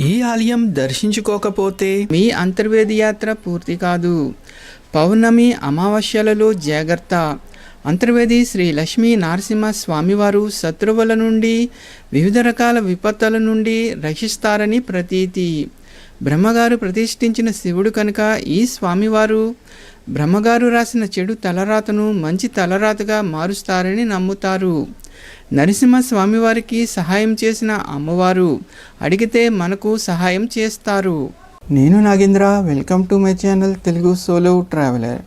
ఈ ఆలయం దర్శించుకోకపోతే మీ అంతర్వేది యాత్ర పూర్తి కాదు. పౌర్ణమి అమావాస్యలలో జాగ్రత్త. అంతర్వేది శ్రీ లక్ష్మీ నరసింహ స్వామివారు శత్రువుల నుండి వివిధ రకాల విపత్తుల నుండి రక్షిస్తారని ప్రతీతి. బ్రహ్మగారు ప్రతిష్ఠించిన శివుడు కనుక ఈ స్వామివారు బ్రహ్మగారు రాసిన చెడు తలరాతను మంచి తలరాతగా మారుస్తారని నమ్ముతారు. నరసింహస్వామివారికి సహాయం చేసిన అమ్మవారు అడిగితే మనకు సహాయం చేస్తారు. నేను Nagendra welcome to my channel Telugu solo traveller.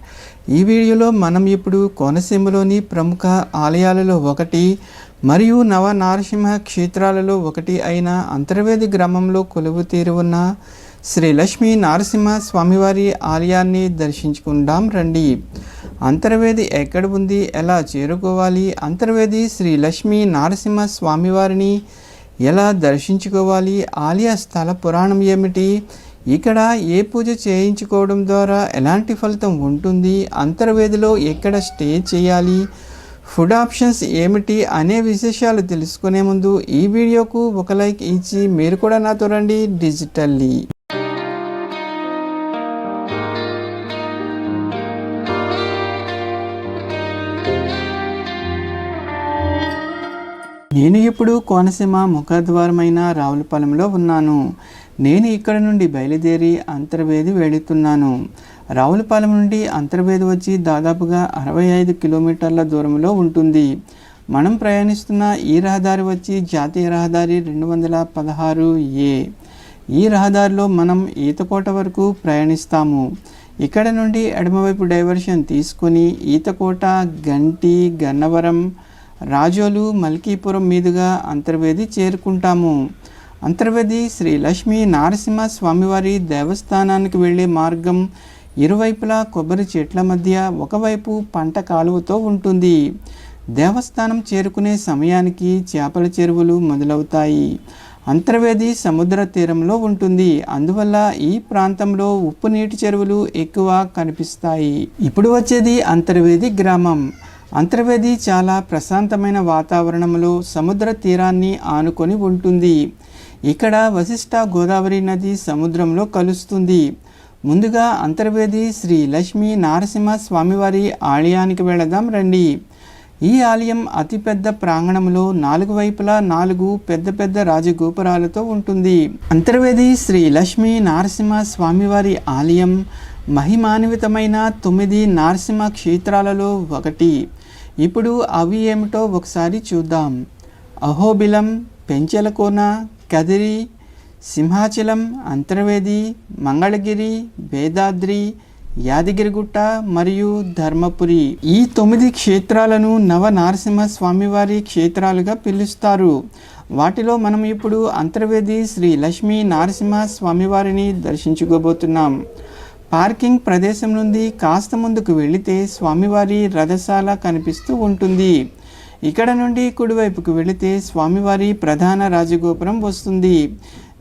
ఈ వీడియోలో మనం ఇప్పుడు కోనసీమలోని ప్రముఖ ఆలయాలలో ఒకటి మరియు నవ నారసింహ క్షేత్రాలలో ఒకటి అయిన అంతర్వేది గ్రామంలో కొలువు తీరు ఉన్న శ్రీ లక్ష్మీ నారసింహ స్వామివారి ఆలయాన్ని దర్శించుకుందాం రండి. అంతర్వేది ఎక్కడ ఉంది? ఎలా చేరుకోవాలి? అంతర్వేది శ్రీ లక్ష్మీ నారసింహ స్వామివారిని ఎలా దర్శించుకోవాలి? ఆలయ స్థల పురాణం ఏమిటి? ఇక్కడ ఏ పూజ చేయించుకోవడం ద్వారా ఎలాంటి ఫలితం ఉంటుంది? అంతర్వేదిలో ఎక్కడ స్టే చేయాలి? ఫుడ్ ఆప్షన్స్ ఏమిటి? అనే విశేషాలు తెలుసుకునే ముందు ఈ వీడియోకు ఒక లైక్ ఇచ్చి మీరు కూడా నాతో రండి డిజిటల్లీ. నేను ఇప్పుడు కోనసీమ ముఖద్వారమైన రావులపాలెంలో ఉన్నాను. నేను ఇక్కడ నుండి బయలుదేరి అంతర్వేది వెళుతున్నాను రావులపాలెం నుండి అంతర్వేది వచ్చి దాదాపుగా అరవై ఐదు కిలోమీటర్ల దూరంలో ఉంటుంది. మనం ప్రయాణిస్తున్న ఈ రహదారి వచ్చి జాతీయ రహదారి రెండు వందల పదహారు ఏ. ఈ రహదారిలో మనం ఈతకోట వరకు ప్రయాణిస్తాము. ఇక్కడ నుండి ఎడమవైపు డైవర్షన్ తీసుకొని ఈతకోట గంటి గన్నవరం రాజోలు మల్కీపురం మీదుగా అంతర్వేది చేరుకుంటాము. అంతర్వేది శ్రీ లక్ష్మీ నారసింహ స్వామివారి దేవస్థానానికి వెళ్ళే మార్గం ఇరువైపులా కొబ్బరి చెట్ల మధ్య ఒకవైపు పంట కాలువతో ఉంటుంది. దేవస్థానం చేరుకునే సమయానికి చేపల చెరువులు మొదలవుతాయి. అంతర్వేది సముద్ర తీరంలో ఉంటుంది. అందువల్ల ఈ ప్రాంతంలో ఉప్పు నీటి చెరువులు ఎక్కువ కనిపిస్తాయి. ఇప్పుడు వచ్చేది అంతర్వేది గ్రామం. అంతర్వేది చాలా ప్రశాంతమైన వాతావరణంలో సముద్ర తీరాన్ని ఆనుకొని ఉంటుంది. ఇక్కడ వశిష్ట గోదావరి నది సముద్రంలో కలుస్తుంది. ముందుగా అంతర్వేది శ్రీ లక్ష్మీ నారసింహ స్వామివారి ఆలయానికి వెళదాం రండి. ఈ ఆలయం అతిపెద్ద ప్రాంగణంలో నాలుగు వైపులా నాలుగు పెద్ద పెద్ద రాజగోపురాలతో ఉంటుంది. అంతర్వేది శ్రీ లక్ష్మీ నారసింహ స్వామివారి ఆలయం మహిమాన్వితమైన తొమ్మిది నారసింహ క్షేత్రాలలో ఒకటి. ఇప్పుడు అవి ఏమిటో ఒకసారి చూద్దాం. అహోబిలం పెంచెలకోన కదిరి సింహాచలం అంతర్వేది మంగళగిరి వేదాద్రి యాదగిరిగుట్ట మరియు ధర్మపురి. ఈ తొమ్మిది క్షేత్రాలను నవ నారసింహ స్వామివారి క్షేత్రాలుగా పిలుస్తారు. వాటిలో మనం ఇప్పుడు అంతర్వేది శ్రీ లక్ష్మీ నరసింహ స్వామివారిని దర్శించుకోబోతున్నాం. పార్కింగ్ ప్రదేశం నుండి కాస్త ముందుకు వెళితే స్వామివారి రథశాల కనిపిస్తూ ఉంటుంది. ఇక్కడ నుండి కుడివైపుకు వెళితే స్వామివారి ప్రధాన రాజగోపురం వస్తుంది.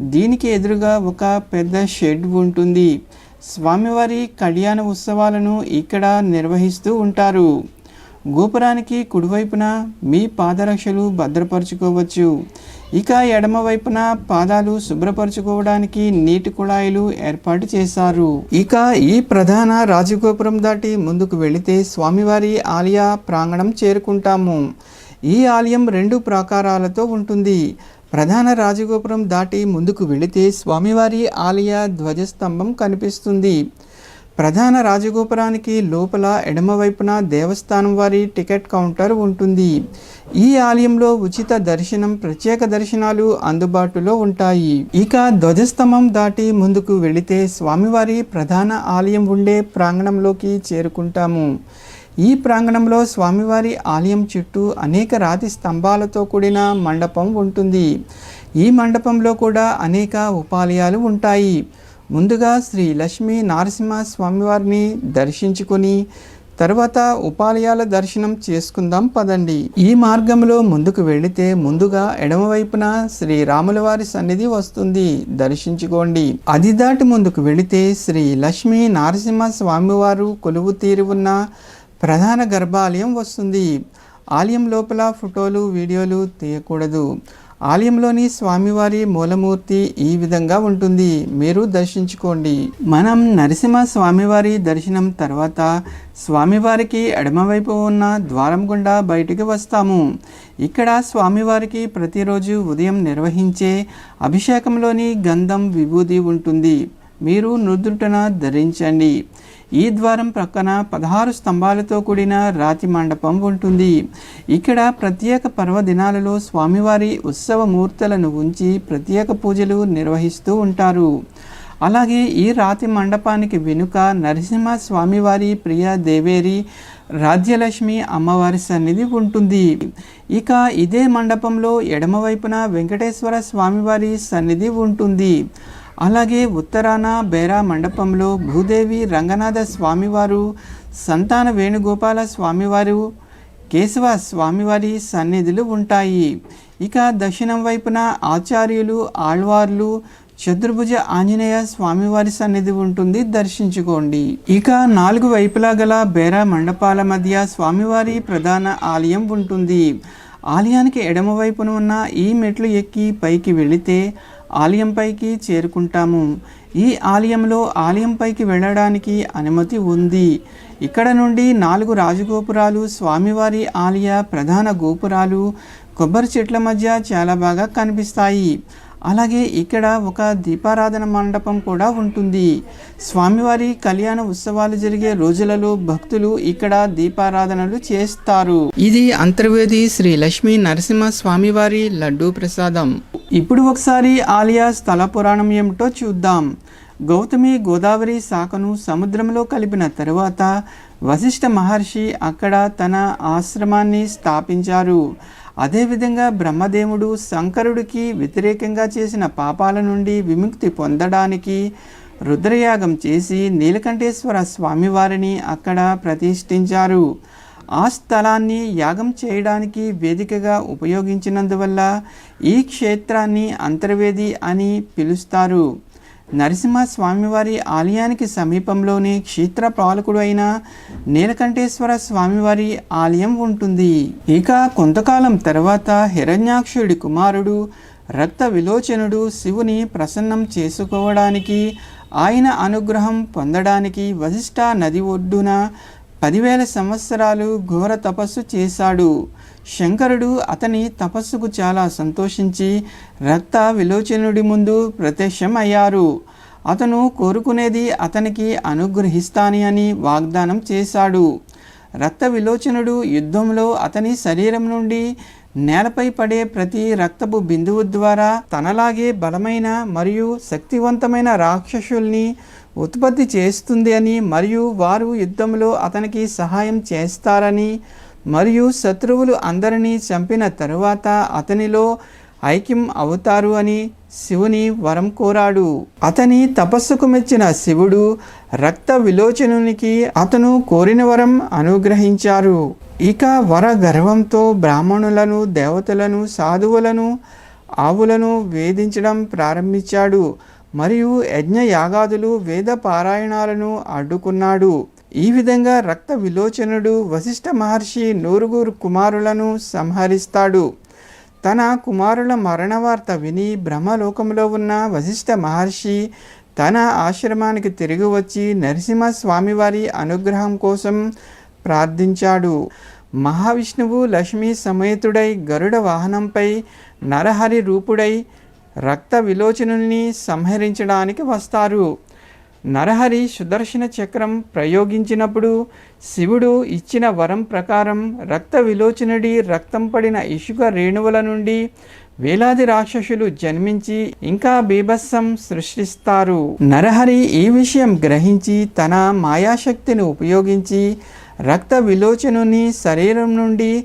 దీనికి ఎదురుగా ఒక పెద్ద షెడ్ ఉంటుంది. స్వామివారి కళ్యాణ ఉత్సవాలను ఇక్కడ నిర్వహిస్తూ ఉంటారు. గోపురానికి కుడివైపున మీ పాదరక్షలు భద్రపరచుకోవచ్చు. ఇక ఎడమ వైపున పాదాలు శుభ్రపరచుకోవడానికి నీటి కుళాయిలు ఏర్పాటు చేశారు. ఇక ఈ ప్రధాన రాజగోపురం దాటి ముందుకు వెళితే స్వామివారి ఆలయ ప్రాంగణం చేరుకుంటాము. ఈ ఆలయం రెండు ప్రాకారాలతో ఉంటుంది. ప్రధాన రాజగోపురం దాటి ముందుకు వెళితే స్వామివారి ఆలయ ధ్వజస్తంభం కనిపిస్తుంది. ప్రధాన రాజగోపురానికి లోపల ఎడమవైపున దేవస్థానం వారి టికెట్ కౌంటర్ ఉంటుంది. ఈ ఆలయంలో ఉచిత దర్శనం ప్రత్యేక దర్శనాలు అందుబాటులో ఉంటాయి. ఇక ధ్వజస్తంభం దాటి ముందుకు వెళితే స్వామివారి ప్రధాన ఆలయం ఉండే ప్రాంగణంలోకి చేరుకుంటాము. ఈ ప్రాంగణంలో స్వామివారి ఆలయం చుట్టూ అనేక రాతి స్తంభాలతో కూడిన మండపం ఉంటుంది. ఈ మండపంలో కూడా అనేక ఉపాలయాలు ఉంటాయి. ముందుగా శ్రీ లక్ష్మీ నరసింహ స్వామివారిని దర్శించుకొని తర్వాత ఉపాలయాల దర్శనం చేసుకుందాం పదండి. ఈ మార్గంలో ముందుకు వెళితే ముందుగా ఎడమవైపున శ్రీ రాముల వారి సన్నిధి వస్తుంది. దర్శించుకోండి. అది దాటి ముందుకు వెళితే శ్రీ లక్ష్మీ నరసింహ స్వామివారు కొలువు తీరి ఉన్న ప్రధాన గర్భాలయం వస్తుంది. ఆలయం లోపల ఫోటోలు వీడియోలు తీయకూడదు. ఆలయంలోని స్వామివారి మూలమూర్తి ఈ విధంగా ఉంటుంది. మీరు దర్శించుకోండి. మనం నరసింహ స్వామివారి దర్శనం తర్వాత స్వామివారికి ఎడమవైపు ఉన్న ద్వారం గుండా బయటికి వస్తాము. ఇక్కడ స్వామివారికి ప్రతిరోజు ఉదయం నిర్వహించే అభిషేకంలోని గంధం విభూది ఉంటుంది. మీరు నుదుటన ధరించండి. ఈ ద్వారం ప్రక్కన పదహారు స్తంభాలతో కూడిన రాతి మండపం ఉంటుంది. ఇక్కడ ప్రత్యేక పర్వదినాలలో స్వామివారి ఉత్సవ మూర్తులను ఉంచి ప్రత్యేక పూజలు నిర్వహిస్తూ ఉంటారు. అలాగే ఈ రాతి మండపానికి వెనుక నరసింహ స్వామివారి ప్రియ దేవేరి రాజ్యలక్ష్మి అమ్మవారి సన్నిధి ఉంటుంది. ఇక ఇదే మండపంలో ఎడమవైపున వెంకటేశ్వర స్వామివారి సన్నిధి ఉంటుంది. అలాగే ఉత్తరాన బేరా మండపంలో భూదేవి రంగనాథ స్వామివారు సంతాన వేణుగోపాల స్వామివారు కేశవ స్వామివారి సన్నిధులు ఉంటాయి. ఇక దక్షిణం వైపున ఆచార్యులు ఆళ్వార్లు చతుర్భుజ ఆంజనేయ స్వామివారి సన్నిధి ఉంటుంది. దర్శించుకోండి. ఇక నాలుగు వైపులా గల బేరా మండపాల మధ్య స్వామివారి ప్రధాన ఆలయం ఉంటుంది. ఆలయానికి ఎడమవైపున ఉన్న ఈ మెట్లు ఎక్కి పైకి వెళితే ఆలయంపైకి చేరుకుంటాము. ఈ ఆలయంలో ఆలయంపైకి వెళ్ళడానికి అనుమతి ఉంది. ఇక్కడ నుండి నాలుగు రాజగోపురాలు స్వామివారి ఆలయ ప్రధాన గోపురాలు కొబ్బరి చెట్ల మధ్య చాలా బాగా కనిపిస్తాయి. అలాగే ఇక్కడ ఒక దీపారాధన మండపం కూడా ఉంటుంది. స్వామివారి కళ్యాణ ఉత్సవాలు జరిగే రోజులలో భక్తులు ఇక్కడ దీపారాధనలు చేస్తారు. ఇది అంతర్వేది శ్రీ లక్ష్మీ నరసింహ స్వామివారి లడ్డూ ప్రసాదం. ఇప్పుడు ఒకసారి ఆలయ స్థల పురాణం ఏమిటో చూద్దాం. గౌతమి గోదావరి శాఖను సముద్రంలో కలిపిన తరువాత వశిష్ఠ మహర్షి అక్కడ తన ఆశ్రమాన్ని స్థాపించారు. అదేవిధంగా బ్రహ్మదేవుడు శంకరుడికి వ్యతిరేకంగా చేసిన పాపాల నుండి విముక్తి పొందడానికి రుద్రయాగం చేసి నీలకంఠేశ్వర స్వామివారిని అక్కడ ప్రతిష్ఠించారు. ఆ స్థలాన్ని యాగం చేయడానికి వేదికగా ఉపయోగించినందువల్ల ఈ క్షేత్రాన్ని అంతర్వేది అని పిలుస్తారు. నరసింహ స్వామివారి ఆలయానికి సమీపంలోనే క్షేత్ర పాలకుడు అయిన నీలకంఠేశ్వర స్వామివారి ఆలయం ఉంటుంది. ఇక కొంతకాలం తర్వాత హిరణ్యాక్షుడి కుమారుడు రక్త విలోచనుడు శివుని ప్రసన్నం చేసుకోవడానికి ఆయన అనుగ్రహం పొందడానికి వశిష్ఠ నది ఒడ్డున పదివేల సంవత్సరాలు ఘోర తపస్సు చేశాడు. శంకరుడు అతని తపస్సుకు చాలా సంతోషించి రక్త విలోచనుడి ముందు ప్రత్యక్షం అయ్యారు అతను కోరుకునేది అతనికి అనుగ్రహిస్తాని అని వాగ్దానం చేశాడు. రక్త విలోచనుడు యుద్ధంలో అతని శరీరం నుండి నేలపై పడే ప్రతి రక్తపు బిందువు ద్వారా తనలాగే బలమైన మరియు శక్తివంతమైన రాక్షసుల్ని ఉత్పత్తి చేస్తుంది అని మరియు వారు యుద్ధంలో అతనికి సహాయం చేస్తారని మరియు శత్రువులు అందరినీ చంపిన తరువాత అతనిలో ఐక్యం అవుతారు అని శివుని వరం కోరాడు. అతని తపస్సుకు మెచ్చిన శివుడు రక్త విలోచనునికి అతను కోరిన వరం అనుగ్రహించారు. ఇక వర గర్వంతో బ్రాహ్మణులను దేవతలను సాధువులను ఆవులను వేధించడం ప్రారంభించాడు. మరియు యజ్ఞ యాగాదులు వేద పారాయణాలను అడ్డుకున్నాడు. ఈ విధంగా రక్త విలోచనుడు వశిష్ఠ మహర్షి నూరుగురు కుమారులను సంహరిస్తాడు. తన కుమారుల మరణ వార్త విని బ్రహ్మలోకంలో ఉన్న వశిష్ఠ మహర్షి తన ఆశ్రమానికి తిరిగి వచ్చి నరసింహ స్వామివారి అనుగ్రహం కోసం ప్రార్థించాడు. మహావిష్ణువు లక్ష్మీ సమేతుడై గరుడ వాహనంపై నరహరి రూపుడై రక్త విలోచనుని సంహరించడానికి వస్తారు. నరహరి సుదర్శన చక్రం ప్రయోగించినప్పుడు శివుడు ఇచ్చిన వరం ప్రకారం రక్త విలోచనుడి రక్తం పడిన ఇసుక రేణువుల నుండి వేలాది రాక్షసులు జన్మించి ఇంకా బీభత్సం సృష్టిస్తారు. నరహరి ఈ విషయం గ్రహించి తన మాయాశక్తిని ఉపయోగించి రక్త విలోచనుని శరీరం నుండి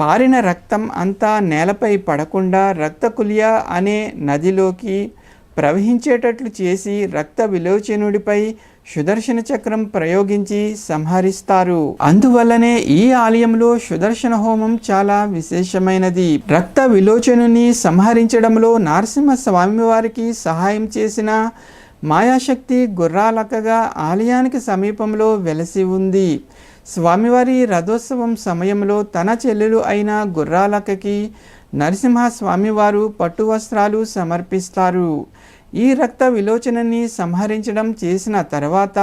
పారిన రక్తం అంతా నేలపై పడకుండా రక్తకుల్య అనే నదిలోకి ప్రవహించేటట్లు చేసి రక్త విలోచనుడిపై సుదర్శన చక్రం ప్రయోగించి సంహరిస్తారు. అందువల్లనే ఈ ఆలయంలో సుదర్శన హోమం చాలా విశేషమైనది. రక్త విలోచనుని సంహరించడంలో నరసింహ స్వామివారికి సహాయం చేసిన మాయాశక్తి గుర్రాలక్కగా ఆలయానికి సమీపంలో వెలసి ఉంది. స్వామివారి రథోత్సవం సమయంలో తన చెల్లెలు అయిన గుర్రాలక్కకి నరసింహ స్వామివారు పట్టు వస్త్రాలు సమర్పిస్తారు. ఈ రక్త విలోచనని సంహరించడం చేసిన తర్వాత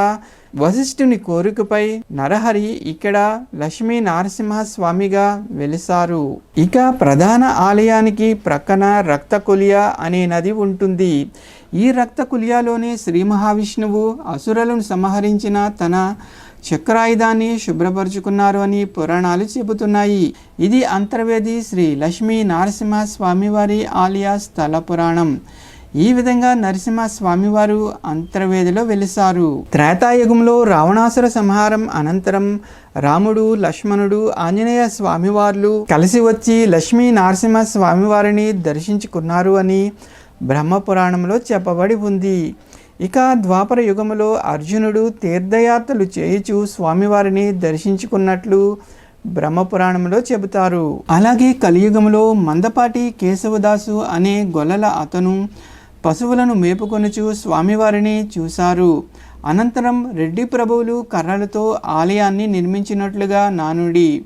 వశిష్ఠుని కోరికపై నరహరి ఇక్కడ లక్ష్మీ నరసింహస్వామిగా వెలిసారు. ఇక ప్రధాన ఆలయానికి ప్రక్కన రక్తకులియ అనే నది ఉంటుంది. ఈ రక్తకులియాలోనే శ్రీ మహావిష్ణువు అసురులను సంహరించిన తన చక్రాయుధాన్ని శుభ్రపరుచుకున్నారు అని పురాణాలు చెబుతున్నాయి. ఇది అంతర్వేది శ్రీ లక్ష్మీ నరసింహ స్వామివారి ఆలయ స్థల పురాణం. ఈ విధంగా నరసింహ స్వామివారు అంతర్వేదిలో వెలిసారు. త్రేతాయుగంలో రావణాసుర సంహారం అనంతరం రాముడు లక్ష్మణుడు ఆంజనేయ స్వామివార్లు కలిసి వచ్చి లక్ష్మీ నరసింహ స్వామివారిని దర్శించుకున్నారు అని బ్రహ్మపురాణంలో చెప్పబడి ఉంది. ఇక ద్వాపర యుగములో అర్జునుడు తీర్థయాత్రలు చేయుచు స్వామివారిని దర్శించుకున్నట్లు బ్రహ్మపురాణంలో చెబుతారు. అలాగే కలియుగంలో మందపాటి కేశవదాసు అనే గొల్లల అతను పశువులను మేపుకొనుచు స్వామివారిని చూశారు. అనంతరం రెడ్డి ప్రభువులు కర్రలతో ఆలయాన్ని నిర్మించినట్లుగా నానుడి.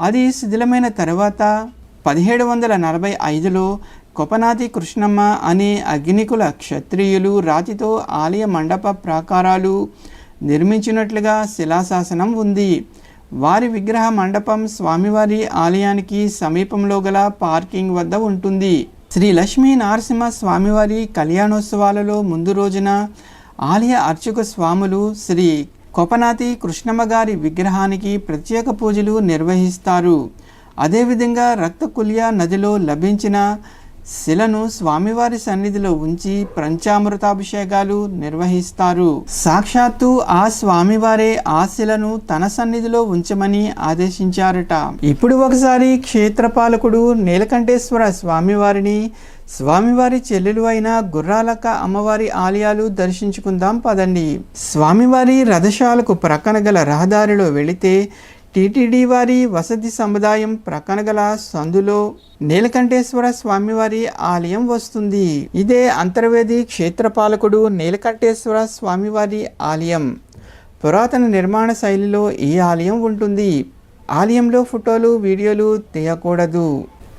అది శిథిలమైన తర్వాత పదిహేడు వందల నలభై ఐదులో కొపనాతి కృష్ణమ్మ అనే అగ్నికుల క్షత్రియులు రాతితో ఆలయ మండప ప్రాకారాలు నిర్మించినట్లుగా శిలాశాసనం ఉంది. వారి విగ్రహ మండపం స్వామివారి ఆలయానికి సమీపంలో గల పార్కింగ్ వద్ద ఉంటుంది. శ్రీ లక్ష్మీ నరసింహ స్వామివారి కళ్యాణోత్సవాలలో ముందు రోజున ఆలయ అర్చక స్వాములు శ్రీ కొపనాతి కృష్ణమ్మ గారి విగ్రహానికి ప్రత్యేక పూజలు నిర్వహిస్తారు. అదేవిధంగా రక్తకుల్య నదిలో లభించిన శిలను స్వామివారి సన్నిధిలో ఉంచి పంచామృతాభిషేకాలు నిర్వహిస్తారు. సాక్షాత్తు ఆ స్వామివారే ఆ శిలను తన సన్నిధిలో ఉంచమని ఆదేశించారట. ఇప్పుడు ఒకసారి క్షేత్రపాలకుడు నీలకంఠేశ్వర స్వామివారిని స్వామివారి చెల్లెలు అయిన గుర్రాలక్క అమ్మవారి ఆలయాలు దర్శించుకుందాం పదండి. స్వామివారి రథశాలకు ప్రక్కన గల రహదారిలో వెళితే టీటీడీ వారి వసతి సముదాయం ప్రక్కన గల సందులో నీలకంఠేశ్వర స్వామివారి ఆలయం వస్తుంది. ఇదే అంతర్వేది క్షేత్రపాలకుడు నీలకంఠేశ్వర స్వామివారి ఆలయం. పురాతన నిర్మాణ శైలిలో ఈ ఆలయం ఉంటుంది. ఆలయంలో ఫోటోలు వీడియోలు తీయకూడదు.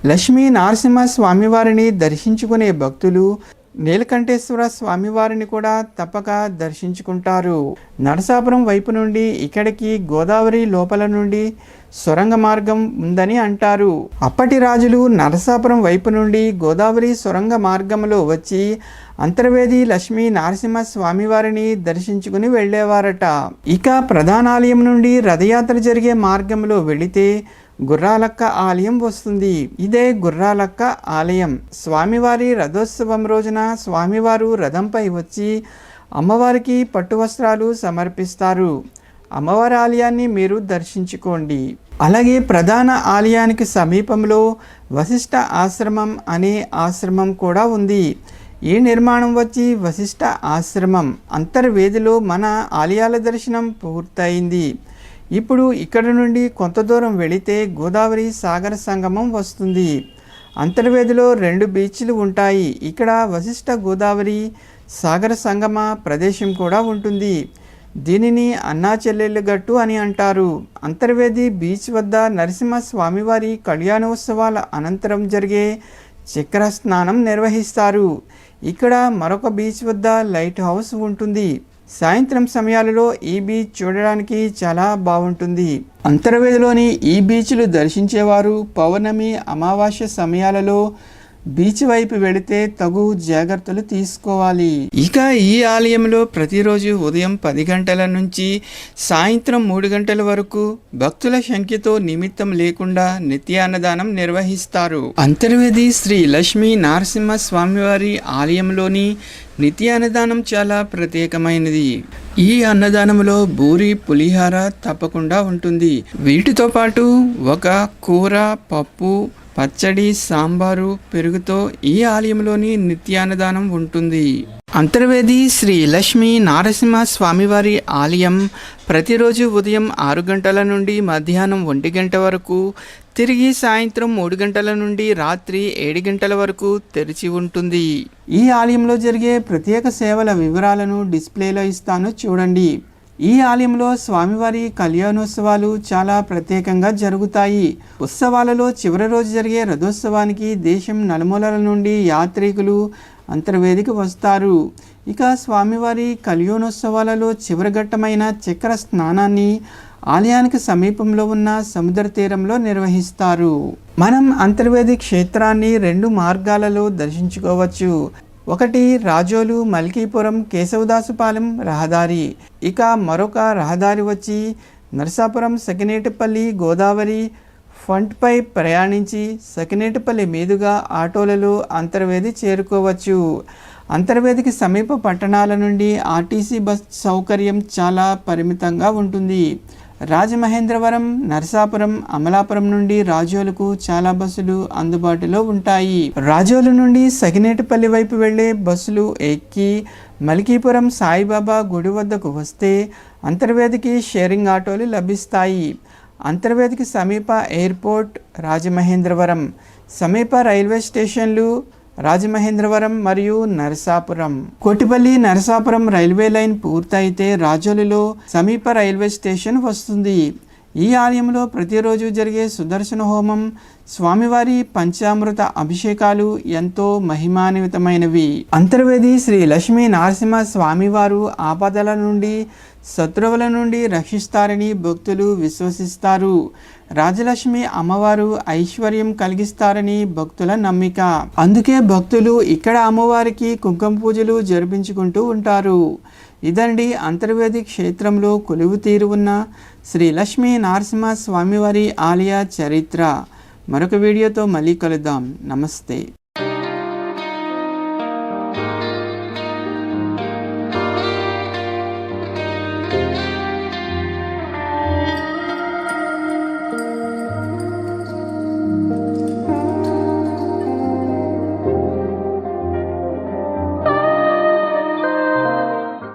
లక్ష్మీ నరసింహ స్వామివారిని దర్శించుకునే భక్తులు నీలకంఠేశ్వర స్వామివారిని కూడా తప్పక దర్శించుకుంటారు. నరసాపురం వైపు నుండి ఇక్కడికి గోదావరి లోపల నుండి సొరంగ మార్గం ఉందని అంటారు. అప్పటి రాజులు నరసాపురం వైపు నుండి గోదావరి సొరంగ మార్గంలో వచ్చి అంతర్వేది లక్ష్మీ నరసింహ స్వామివారిని దర్శించుకుని వెళ్ళేవారట. ఇక ప్రధానాలయం నుండి రథయాత్ర జరిగే మార్గంలో వెళితే గుర్రాలక్క ఆలయం వస్తుంది. ఇదే గుర్రాలక్క ఆలయం. స్వామివారి రథోత్సవం రోజున స్వామివారు రథంపై వచ్చి అమ్మవారికి పట్టు వస్త్రాలు సమర్పిస్తారు. అమ్మవారి ఆలయాన్ని మీరు దర్శించుకోండి. అలాగే ప్రధాన ఆలయానికి సమీపంలో వశిష్ఠ ఆశ్రమం అనే ఆశ్రమం కూడా ఉంది. ఈ నిర్మాణం వచ్చి వశిష్ఠ ఆశ్రమం. అంతర్వేదిలో మన ఆలయాల దర్శనం పూర్తయింది. ఇప్పుడు ఇక్కడ నుండి కొంత దూరం వెళితే గోదావరి సాగర సంగమం వస్తుంది. అంతర్వేదిలో రెండు బీచ్లు ఉంటాయి. ఇక్కడ వశిష్ఠ గోదావరి సాగర సంగమ ప్రదేశం కూడా ఉంటుంది. దీనిని అన్నా గట్టు అని అంటారు. అంతర్వేది బీచ్ వద్ద నరసింహ స్వామివారి కళ్యాణోత్సవాల అనంతరం జరిగే చక్ర స్నానం నిర్వహిస్తారు. ఇక్కడ మరొక బీచ్ వద్ద లైట్ హౌస్ ఉంటుంది. సాయంత్రం సమయాలలో ఈ బీచ్ చూడడానికి చాలా బాగుంటుంది. అంతర్వేదిలోని ఈ బీచ్లు దర్శించేవారు పౌర్ణమి అమావాస్య సమయాలలో బీచ్ వైపు వెళితే తగు జాగ్రత్తలు తీసుకోవాలి. ఇక ఈ ఆలయంలో ప్రతిరోజు ఉదయం పది గంటల నుంచి సాయంత్రం మూడు గంటల వరకు భక్తుల సంఖ్యతో నిమిత్తం లేకుండా నిత్యాన్నదానం నిర్వహిస్తారు. అంతర్వేది శ్రీ లక్ష్మీ నరసింహ స్వామివారి ఆలయంలోని నిత్య అన్నదానం చాలా ప్రత్యేకమైనది. ఈ అన్నదానంలో బూరి పులిహార తప్పకుండా ఉంటుంది. వీటితో పాటు ఒక కూర పప్పు పచ్చడి సాంబారు పెరుగుతో ఈ ఆలయంలోని నిత్యాన్నదానం ఉంటుంది. అంతర్వేది శ్రీ లక్ష్మీ నారసింహ స్వామివారి ఆలయం ప్రతిరోజు ఉదయం ఆరు గంటల నుండి మధ్యాహ్నం ఒంటి గంట వరకు తిరిగి సాయంత్రం మూడు గంటల నుండి రాత్రి ఏడు గంటల వరకు తెరిచి ఉంటుంది. ఈ ఆలయంలో జరిగే ప్రత్యేక సేవల వివరాలను డిస్ప్లేలో ఇస్తాను చూడండి. ఈ ఆలయంలో స్వామివారి కళ్యాణోత్సవాలు చాలా ప్రత్యేకంగా జరుగుతాయి. ఉత్సవాలలో చివరి రోజు జరిగే రథోత్సవానికి దేశం నలుమూలల నుండి యాత్రికులు అంతర్వేదికి వస్తారు. ఇక స్వామివారి కళ్యాణోత్సవాలలో చివరి ఘట్టమైన చక్ర స్నానాన్ని ఆలయానికి సమీపంలో ఉన్న సముద్ర తీరంలో నిర్వహిస్తారు. మనం అంతర్వేది క్షేత్రాన్ని రెండు మార్గాలలో దర్శించుకోవచ్చు. ఒకటి రాజోలు మల్కీపురం కేశవదాసుపాలెం రహదారి. ఇక మరొక రహదారి వచ్చి నరసాపురం సకినేటిపల్లి గోదావరి. ఫంట్పై ప్రయాణించి సకినేటిపల్లి మీదుగా ఆటోలలో అంతర్వేది చేరుకోవచ్చు. అంతర్వేదికి సమీప పట్టణాల నుండి ఆర్టీసీ బస్ సౌకర్యం చాలా పరిమితంగా ఉంటుంది. రాజమహేంద్రవరం నరసాపురం అమలాపురం నుండి రాజోలకు చాలా బస్సులు అందుబాటులో ఉంటాయి. రాజోలు నుండి సగినేటిపల్లి వైపు వెళ్ళే బస్సులు ఎక్కి మలికీపురం సాయిబాబా గుడి వద్దకు వస్తే అంతర్వేదికి షేరింగ్ ఆటోలు లభిస్తాయి. అంతర్వేదికి సమీప ఎయిర్పోర్ట్ రాజమహేంద్రవరం. సమీప రైల్వే స్టేషన్లు రాజమహేంద్రవరం మరియు నరసాపురం. కోటిపల్లి నరసాపురం రైల్వే లైన్ పూర్తయితే రాజోలులో సమీప రైల్వే స్టేషన్ వస్తుంది. ఈ ఆలయంలో ప్రతిరోజు జరిగే సుదర్శన హోమం స్వామివారి పంచామృత అభిషేకాలు ఎంతో మహిమాన్వితమైనవి. అంతర్వేది శ్రీ లక్ష్మీ నరసింహ స్వామివారు ఆపదల నుండి శత్రువుల నుండి రక్షిస్తారని భక్తులు విశ్వసిస్తారు. రాజలక్ష్మి అమ్మవారు ఐశ్వర్యం కలిగిస్తారని భక్తుల నమ్మిక. అందుకే భక్తులు ఇక్కడ అమ్మవారికి కుంకుమ పూజలు జరిపించుకుంటూ ఉంటారు. ఇదండి అంతర్వేది క్షేత్రంలో కొలువు తీరు ఉన్న శ్రీ లక్ష్మీ నరసింహ స్వామివారి ఆలయ చరిత్ర. మరొక వీడియోతో మళ్ళీ కలుద్దాం. నమస్తే.